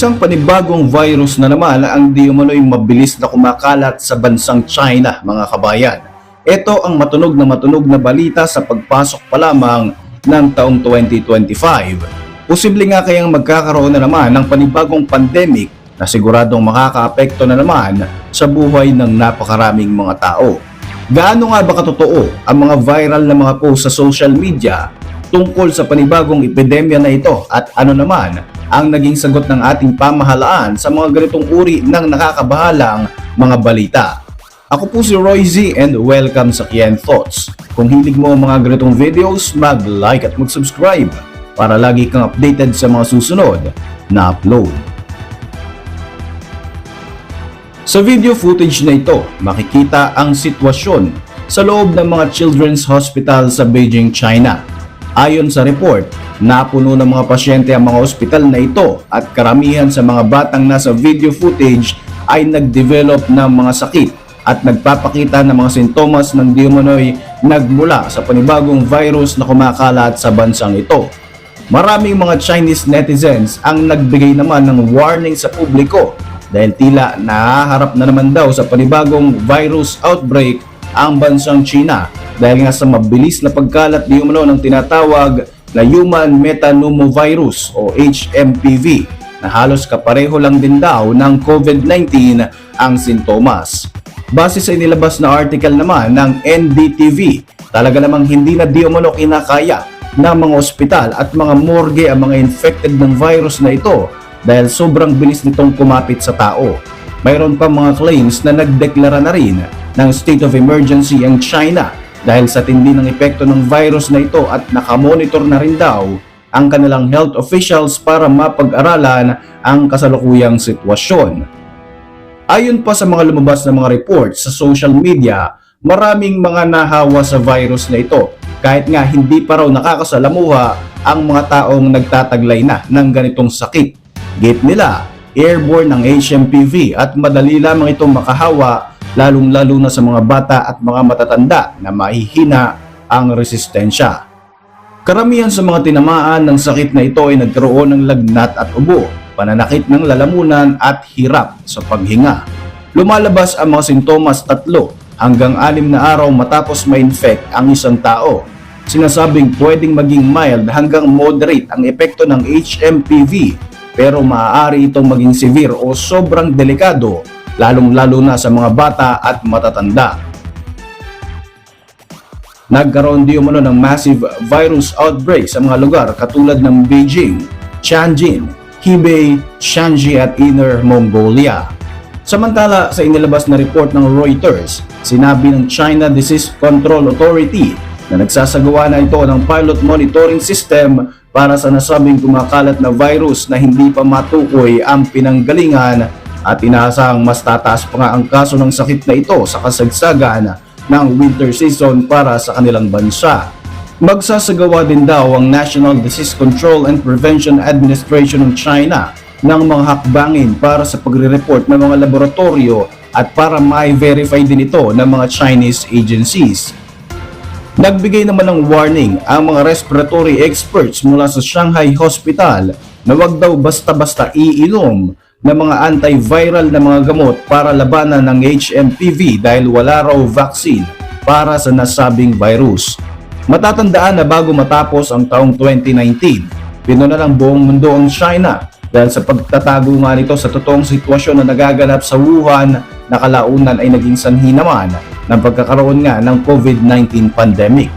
Isang panibagong virus na naman ang di umano'y mabilis na kumakalat sa bansang China, mga kabayan. Ito ang matunog na matunog na balita sa pagpasok pa lamang ng taong 2025. Posible nga kayang magkakaroon na naman ng panibagong pandemic na siguradong makakaapekto na naman sa buhay ng napakaraming mga tao. Gaano nga ba katotoo ang mga viral na mga post sa social media tungkol sa panibagong epidemya na ito at ano naman ang naging sagot ng ating pamahalaan sa mga ganitong uri ng nakakabahalang mga balita. Ako po si Roy Z and welcome sa Kian Thoughts. Kung hilig mo ang mga ganitong videos, mag-like at mag-subscribe para lagi kang updated sa mga susunod na upload. Sa video footage na ito, makikita ang sitwasyon sa loob ng mga children's hospital sa Beijing, China. Ayon sa report, napuno ng mga pasyente ang mga ospital na ito at karamihan sa mga batang nasa video footage ay nag-develop ng mga sakit at nagpapakita ng mga sintomas ng di umano'y nagmula sa panibagong virus na kumakalat sa bansang ito. Maraming mga Chinese netizens ang nagbigay naman ng warning sa publiko dahil tila nahaharap na naman daw sa panibagong virus outbreak ang bansang China dahil nga sa mabilis na pagkalat di umano ng tinatawag na Human Metapneumovirus o HMPV na halos kapareho lang din daw ng COVID-19 ang sintomas. Base sa inilabas na article naman ng NDTV, talaga namang hindi na di umano kinakaya ng mga ospital at mga morgue ang mga infected ng virus na ito dahil sobrang bilis nitong kumapit sa tao. Mayroon pa mga claims na nagdeklara na rin ng state of emergency ang China dahil sa tindi ng epekto ng virus na ito at nakamonitor na rin daw ang kanilang health officials para mapag-aralan ang kasalukuyang sitwasyon. Ayon pa sa mga lumabas na mga reports sa social media, maraming mga nahawa sa virus na ito kahit nga hindi pa raw nakakasalamuha ang mga taong nagtataglay na ng ganitong sakit. Gate nila, airborne ng HMPV at madali lamang itong makahawa lalong-lalo na sa mga bata at mga matatanda na mahihina ang resistensya. Karamihan sa mga tinamaan ng sakit na ito ay nagkaroon ng lagnat at ubo, pananakit ng lalamunan at hirap sa paghinga. Lumalabas ang mga sintomas tatlo hanggang anim na araw matapos ma-infect ang isang tao. Sinasabing pwedeng maging mild hanggang moderate ang epekto ng HMPV pero maaari itong maging severe o sobrang delikado lalong-lalo na sa mga bata at matatanda. Nagkaroon di umano ng massive virus outbreak sa mga lugar katulad ng Beijing, Tianjin, Hebei, Shanxi at Inner Mongolia. Samantala sa inilabas na report ng Reuters, sinabi ng China Disease Control Authority na nagsasagawa na ito ng pilot monitoring system para sa nasabing kumakalat na virus na hindi pa matukoy ang pinanggalingan at inaasahang mas tataas pa nga ang kaso ng sakit na ito sa kasagsagan ng winter season para sa kanilang bansa. Magsasagawa din daw ang National Disease Control and Prevention Administration ng China ng mga hakbangin para sa pagre-report ng mga laboratorio at para ma-verify din ito ng mga Chinese agencies. Nagbigay naman ng warning ang mga respiratory experts mula sa Shanghai Hospital na wag daw basta-basta iinom ng mga antiviral na mga gamot para labanan ng HMPV dahil wala raw vaccine para sa nasabing virus. Matatandaan na bago matapos ang taong 2019, pinuna ng buong mundo ang China dahil sa pagtatago nga nito sa totoong sitwasyon na nagaganap sa Wuhan na kalaunan ay naging sanhi naman ng pagkakaroon nga ng COVID-19 pandemic.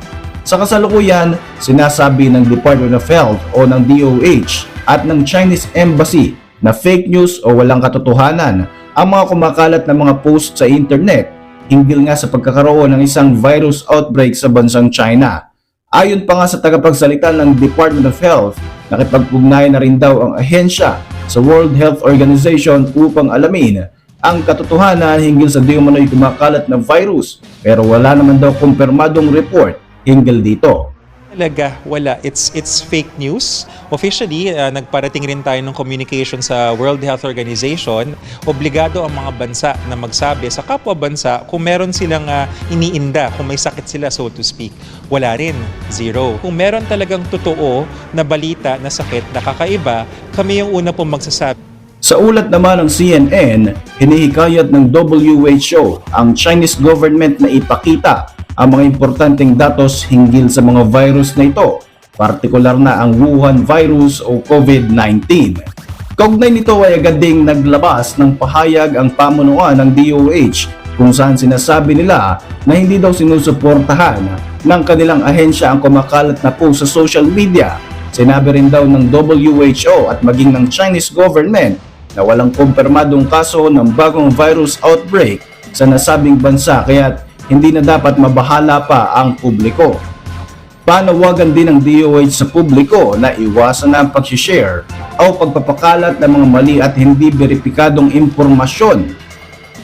Sa kasalukuyan, sinasabi ng Department of Health o ng DOH at ng Chinese Embassy na fake news o walang katotohanan ang mga kumakalat na mga post sa internet hinggil nga sa pagkakaroon ng isang virus outbreak sa bansang China. Ayon pa nga sa tagapagsalita ng Department of Health, nakipagpugnayan na rin daw ang ahensya sa World Health Organization upang alamin ang katotohanan hinggil sa di umano'y kumakalat na virus pero wala naman daw kumpirmadong report hinggil dito. Talaga, wala. It's it's fake news. Officially, uh, nagparating rin tayo ng communication sa World Health Organization. Obligado ang mga bansa na magsabi sa kapwa bansa kung meron silang uh, iniinda, kung may sakit sila, so to speak. Wala rin. Zero. Kung meron talagang totoo na balita na sakit na kakaiba, kami yung una pong magsasabi. Sa ulat naman ng CNN, hinihikayat ng WHO ang Chinese government na ipakita ang mga importanteng datos hinggil sa mga virus na ito, partikular na ang Wuhan virus o COVID-19. Kaugnay nito ay agad ding naglabas ng pahayag ang pamunuan ng DOH kung saan sinasabi nila na hindi daw sinusuportahan ng kanilang ahensya ang kumakalat na po sa social media. Sinabi rin daw ng WHO at maging ng Chinese government na walang kumpirmadong kaso ng bagong virus outbreak sa nasabing bansa kaya hindi na dapat mabahala pa ang publiko. Panawagan din ng DOH sa publiko na iwasan ang pag-share o pagpapakalat ng mga mali at hindi beripikadong impormasyon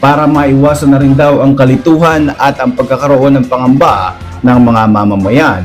para maiwasan na rin daw ang kalituhan at ang pagkakaroon ng pangamba ng mga mamamayan.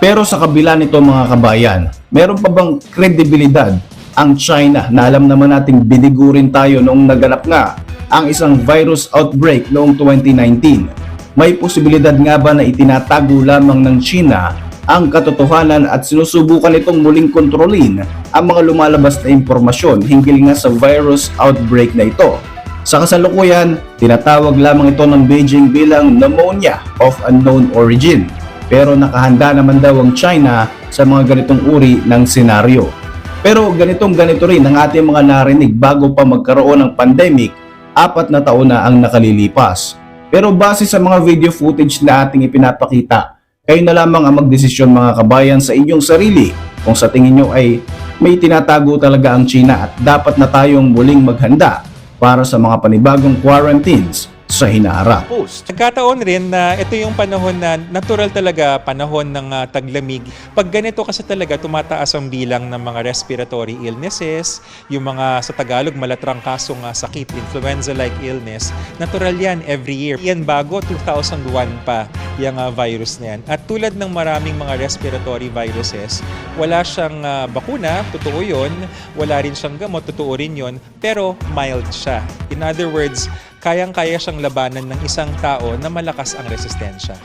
Pero sa kabila nito mga kabayan, meron pa bang kredibilidad ang China na alam naman nating binigurin tayo noong naganap nga ang isang virus outbreak noong 2019? May posibilidad nga ba na itinatago lamang ng China ang katotohanan at sinusubukan itong muling kontrolin ang mga lumalabas na impormasyon hinggil nga sa virus outbreak na ito? Sa kasalukuyan, tinatawag lamang ito ng Beijing bilang pneumonia of unknown origin. Pero nakahanda naman daw ang China sa mga ganitong uri ng senaryo. Pero ganitong ganito rin ang ating mga narinig bago pa magkaroon ng pandemic, apat na taon na ang nakalilipas. Pero base sa mga video footage na ating ipinapakita, kayo na lamang ang magdesisyon mga kabayan sa inyong sarili kung sa tingin nyo ay may tinatago talaga ang China at dapat na tayong muling maghanda para sa mga panibagong quarantines sa hinaharap. Nagkataon rin na ito yung panahon na natural talaga panahon ng ah, taglamig. Pag ganito kasi talaga tumataas ang bilang ng mga respiratory illnesses, yung mga sa Tagalog malatrang kasong ah, sakit, influenza-like illness. Natural yan every year. Yan bago 2001 pa yung ah, virus na yan. At tulad ng maraming mga respiratory viruses, wala siyang ah, bakuna, totoo yun. Wala rin siyang gamot, totoo rin yun. Pero mild siya. In other words, kayang-kaya siyang labanan ng isang tao na malakas ang resistensya.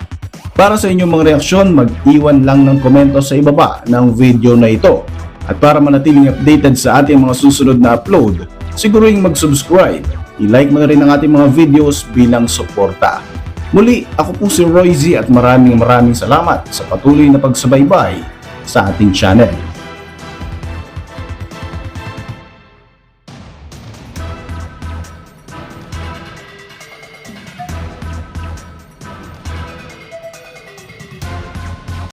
Para sa inyong mga reaksyon, mag-iwan lang ng komento sa ibaba ng video na ito. At para manatiling updated sa ating mga susunod na upload, siguruhin mag-subscribe. I-like mo na rin ang ating mga videos bilang suporta. Muli, ako po si Roy Z at maraming maraming salamat sa patuloy na pagsabaybay sa ating channel.